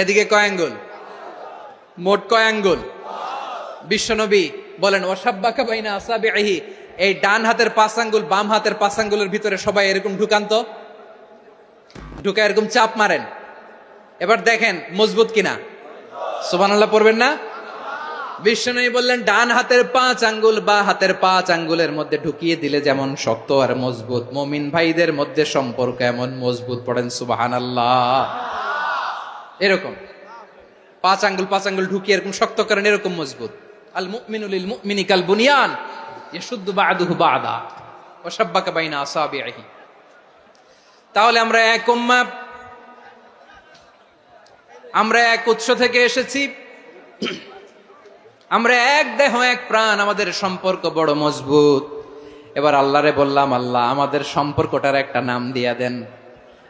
এদিকে কয় আঙ্গুল? মোট কয় আঙ্গুল? বিশ্বনবী বলেন ওয়াসাব্বাকা বাইনা আসাবিহি এই ডান হাতের পাঁচ আঙ্গুল, বাম হাতের পাঁচ আঙ্গুলের ভিতরে সবাই এরকম ঢুকান্ত? ঢুকা এরকম চাপ মারেন। এবার দেখেন, মজবুত কিনা? সুবহানাল্লাহ, পড়বেন না? বিশ্বনবী বললেন, ডান হাতের পাঁচ আঙ্গুল, বা হাতের পাঁচ আঙ্গুলের মধ্যে ঢুকিয়ে দিলে যেমন শক্ত আর মজবুত। মমিন ভাইদের মধ্যে সম্পর্ক এমন মজবুত, পড়েন সুবাহান আল্লাহ এরকম। পাঁচ আঙ্গুল পাঁচ আঙ্গুল ঢুকিয়ে এরকম শক্ত করেন, এরকম মজবুত। আল মুমিনুল মুমিনি কাল বুনিয়ান, ইয়াশুদ্দু বাদুহু বাদা, ওয়া শাব্বাকা বাইনা আসাবিহি তাহলে আমরা এক উম্মাহ আমরা এক উৎস থেকে এসেছি। আমরা এক দেহ, এক প্রাণ, আমাদের সম্পর্ক বড় মজবুত। এবার আল্লাহরে বললাম, আল্লাহ, আমাদের সম্পর্কটার একটা নাম দিয়া দেন।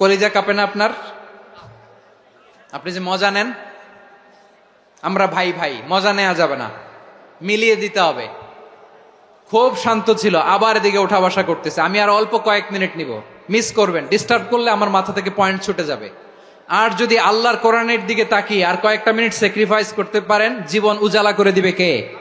কলিজা কাঁপে না আপনার? আপনি যে মজা নেন, আমরা ভাই ভাই, মজা নেওয়া যাবে না। মিলিয়ে দিতে হবে। খুব শান্ত ছিল, আবার এদিকে ওঠা বসা করতেছে। আমি আর অল্প কয়েক মিনিট নিব। মিস করবেন ডিস্টার্ব করলে আমার মাথা থেকে পয়েন্ট ছুটে যাবে। আর যদি আল্লাহর কোরআনের দিকে তাকিয়ে আর কয়েকটা মিনিট স্যাক্রিফাইস করতে পারেন, জীবন উজালা করে দিবে কে?